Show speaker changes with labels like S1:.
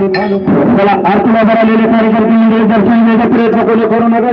S1: खाली खाली खाली चला कार्यकर्ते मंडळी दर्शन घ्यायचा प्रयत्न कोणी करू नका.